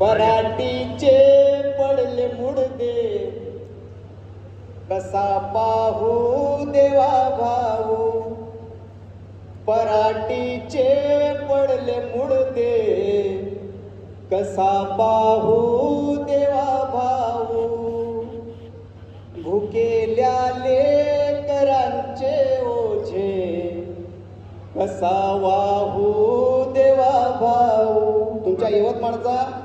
पराटीचे पडले मुडदे. कसा पाहू देवा भाऊ? पराटीचे पडले मुडदे. कसा पाहू देवा भाऊ? भुकेल्या लेकरांचे ओझे. कसा वाहू देवा भाऊ? तुमच्या यवतमाळचा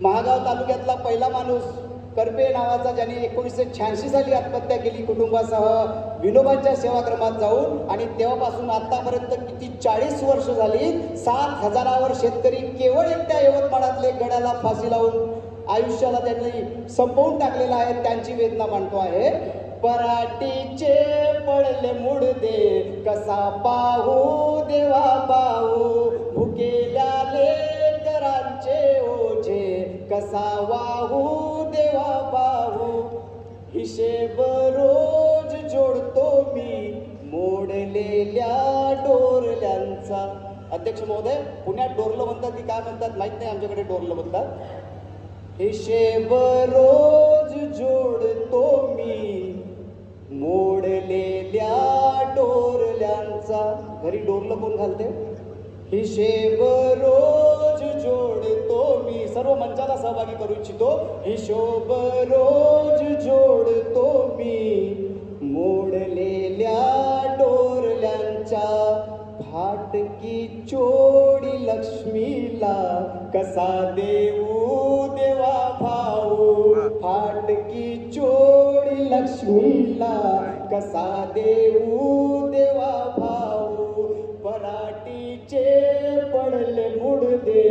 महागाव तालुक्यातला पहिला माणूस करपे नावाचा ज्याने एकोणीसशे शहाऐंशी साली आत्महत्या केली कुटुंबासह विनोबांच्या सेवाक्रमात जाऊन आणि तेव्हापासून आतापर्यंत किती चाळीस वर्ष झाली सात हजारावर शेतकरी केवळ एकट्या यवतमाळातले गड्याला फाशी लावून आयुष्याला त्यांनी संपवून टाकलेला आहे त्यांची वेदना मांडतो आहे. पराटीचे पडले मुडदे कसा पाहू देवा पाहू. कसा वाहू देवा पाहू? हिशेब रोज जोडतो मी मोडलेल्या डोरल्यांचा. अध्यक्ष महोदय पुण्यात डोरलं म्हणतात की काय म्हणतात? माहीत नाही आमच्याकडे डोरलं म्हणतात. हिशेब रोज जोडतो मी मोडलेल्या डोरल्यांचा. घरी डोरलं कोण घालते? हिशेब रोज जोडतो मी. सर्व मंचाला सहभागी करू इच्छितो. हिशोब रोज जोडतो मी. मोडलेल्या डोरल्यांच्या फाटकी चोडी लक्ष्मीला कसा देऊ देवा भाऊ? फाटकी चोडी लक्ष्मीला कसा देऊ देवा भाऊ? पडले मुडदे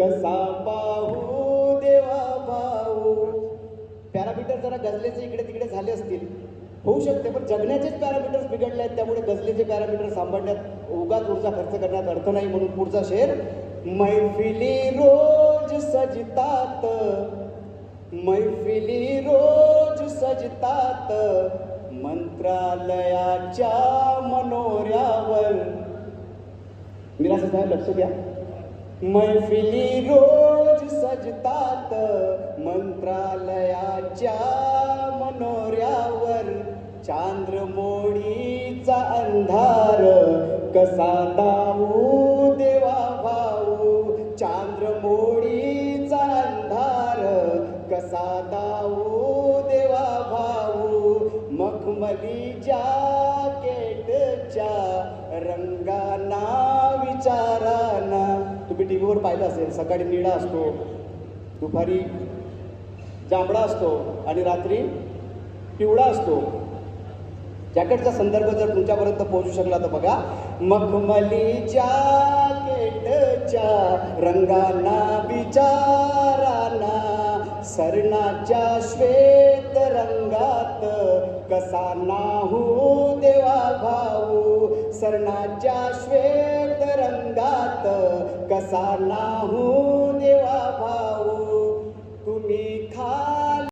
कसा पाहू देवा पाहू. पॅरामीटर जरा गजलेचे इकडे तिकडे झाले असतील. होऊ शकते पण जगण्याचेच पॅरामीटर्स बिघडले आहेत त्यामुळे गजलेचे पॅरामीटर सांभाळण्यात उगाच ऊर्जा खर्च करण्यात अर्थ नाही म्हणून पुढचा शेर मैफिली रोज सजतात. मैफिली रोज सजतात. मंत्रालयाच्या मनोऱ्यावर निराशा साहेब लक्ष द्या मैफिली रोज सजतात मंत्रालयाच्या मनोऱ्यावर चांद्रमोळीचा अंधार कसा दाऊ देवा भाऊ चांद्रमोळीचा अंधार कसा दाऊ देवा भाऊ मखमलीच्या केटच्या रंगाना विचारांना. तुम्ही टी व्हीवर पाहिलं असेल सकाळी निळा असतो दुपारी जांभळा असतो आणि रात्री पिवळा असतो. जॅकेटचा संदर्भ जर तुमच्यापर्यंत पोहोचू शकला तर बघा मखमली जॅकेटच्या रंगाना विचाराना सरणाच्या श्वेत रंगात कसा नाहू देवा भाऊ? सरणाच्या श्वेत रंगात कसा नाहू देवा भाऊ?